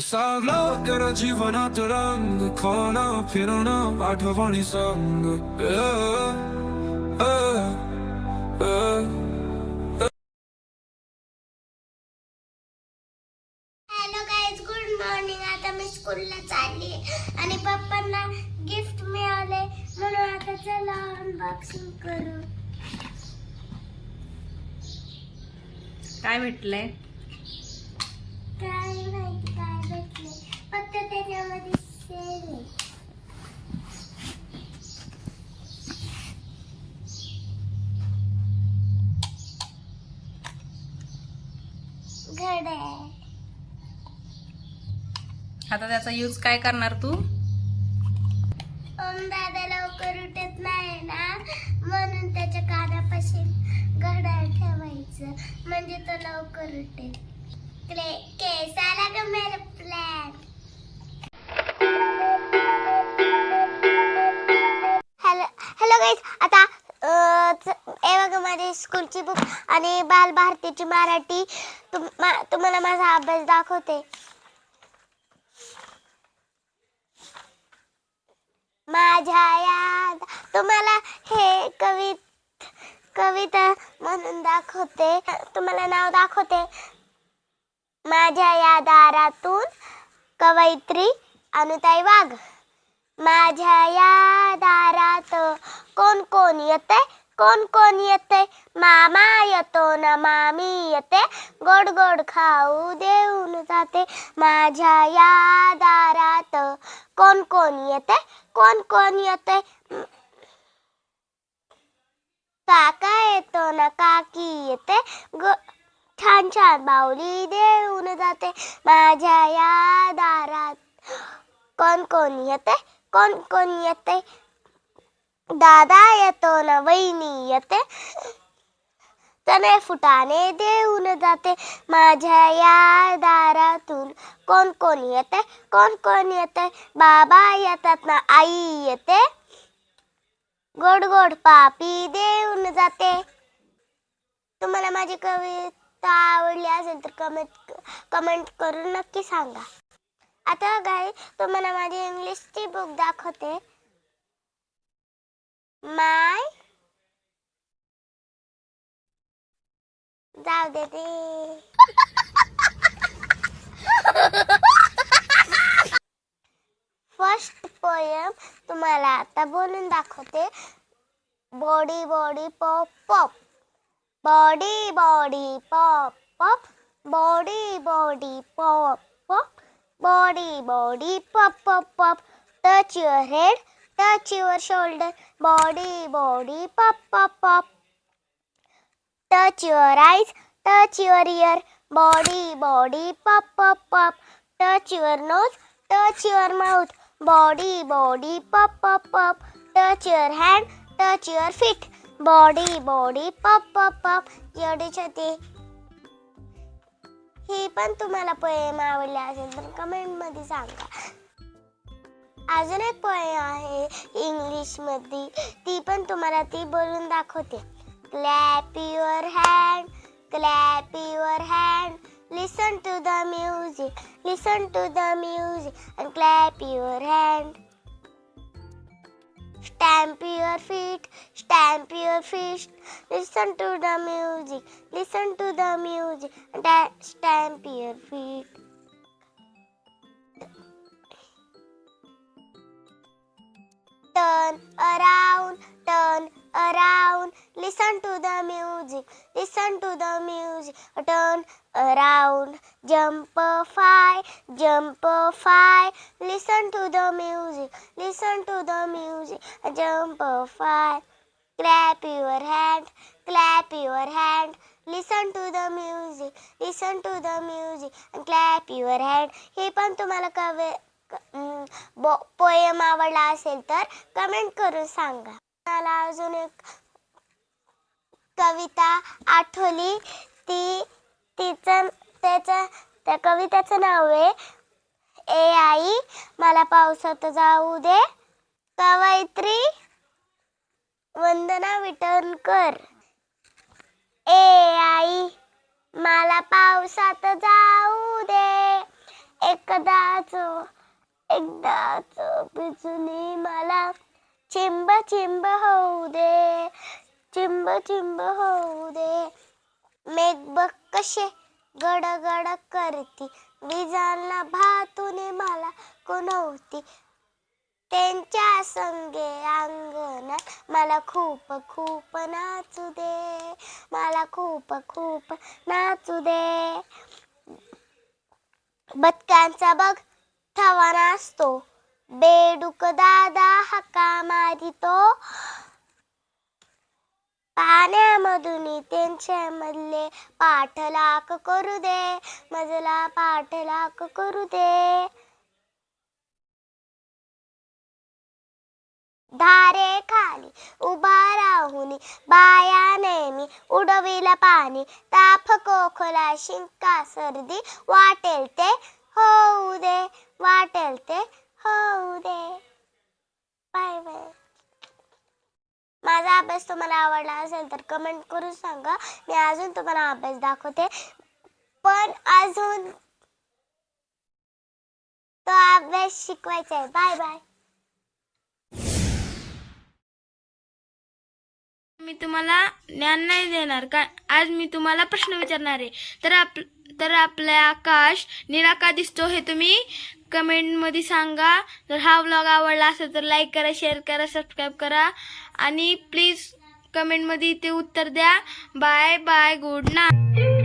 सावलं जीवनात रंग खाणं फिरणं आठवणी संग गुड मॉर्निंग आता मी स्कूलला चालली आणि पप्पांना गिफ्ट मिळाले म्हणून आता चला अनबॉक्सिंग करू. काय भेटलंय काय माहिती काय भेटले फक्त त्याच्यामध्ये सेल आहे घड्याळ आता त्याचा यूज काय करणार तू? ओम दादा लवकर उठत नाही ना म्हणून त्याच्या कानापाशी घड्याळ ठेवायचं. म्हणजे तो लवकर उठेल. केसाला ग मेरा प्लॅन हॅलो गाईज आता बघा माझी स्कूलची बुक आणि बालभारतीची मराठी. तुम मा- तुम्हाला माझा अभ्यास दाखवते. माझ्या याद तुम्हाला हे कवित कविता म्हणून दाखवते. तुम्हाला नाव दाखवते. माझ्या या दारातून कवयित्री अनुताई वाघ. माझ्या या दारात कोण कोण येते कोण कोण येते मामा येतो ना मामी येते. गोड गोड खाऊ देऊन जाते. माझ्या या दारात कोण कोण येते कोण कोण येते काका येतो ना काकी येते. ग छान छान बाऊली देऊन जाते. माझ्या या दारात कोण कोण येते कोण कोण येते? दादा येतो ना वहिनी येते. तने फुटाने देऊन जाते. माझ्या या दारातून कोण कोण येते? कोण कोण येते? बाबा येतात ना आई येते. गोड गोड पापी देऊन जाते. तुम्हाला माझी कविता आवडली असेल तर कमेंट कमेंट करून नक्की सांगा. आता गाई तुम्हाला माझी इंग्लिशची बुक दाखवते. माय जाऊ दे ते. फर्स्ट पोयम तुम्हाला आता बोलून दाखवते. Body body pop pop body body pop pop body body pop pop Body, body, pop, pop, pop. Touch your head, touch your shoulder. Body, body, pop, pop, pop. Touch your eyes, touch your ear. Body, body, pop, pop, pop. Touch your nose, touch your mouth. Body, body, pop, pop, pop. Touch your hand, touch your feet. Body, body, pop, pop, pop. Yadi Your ही पण तुम्हाला poem आवडली असेल तर कमेंटमध्ये सांगा. अजून एक पोएम आहे इंग्लिशमध्ये ती पण तुम्हाला ती बोलून दाखवते. Clap your hand clap your hand listen to the music listen to the music and clap your hand stamp your feet stamp your feet. Listen to the music listen to the music. And stamp your feet. Turn around around listen to the music listen to the music turn around jump five jump five listen to the music listen to the music jump five clap your hand clap your hand listen to the music listen to the music and clap your hand हे पण तुम्हाला कवे poem आवडला असेल तर comment करून सांगा मला अजून एक कविता आठवली. ती तिचं त्याचं त्या कवितेचं नाव आहे ए आई मला पावसात जाऊ दे. कवयित्री वंदना विटणकर. ए आई मला पावसात जाऊ दे. एकदाच एकदाच बिजुली मला चिंब चिंब होऊ दे चिंब चिंब होऊ दे मेघ कसे गडगड करती विजांना भातुने मला कोणवती. त्यांच्या संगे अंगणात मला खूप खूप नाचू दे मला खूप खूप नाचू दे. बदकांचा बघ थवा नाचतो बेडूक दादा हका मारितो पाण्यामधून त्यांच्या मधले पाठलाक करू दे मजला पाठलाक करू दे धारे खाली उभा राहून बाया नेहमी उडविला पाणी ताप कोखला शिंका सर्दी वाटेल ते होऊ दे वाटेल ते होऊ दे. Bye bye. माझा अभ्यास तुम्हाला आवडला असेल तर कमेंट करून सांगा. मी अजून तुम्हाला अभ्यास दाखवते. पण अजून तो अभ्यास शिकवायचा आहे. Bye bye. मी तुम्हाला ज्ञान नाही देणार का? आज मी तुम्हाला प्रश्न विचारणार आहे. तर आप तर आपला आकाश निराका दिसतो हे तुम्ही कमेंटमध्ये सांगा. जर हा व्लॉग आवडला असेल तर लाईक करा शेअर करा सबस्क्राईब करा. आणि प्लीज कमेंटमध्ये ते उत्तर द्या. Bye bye good night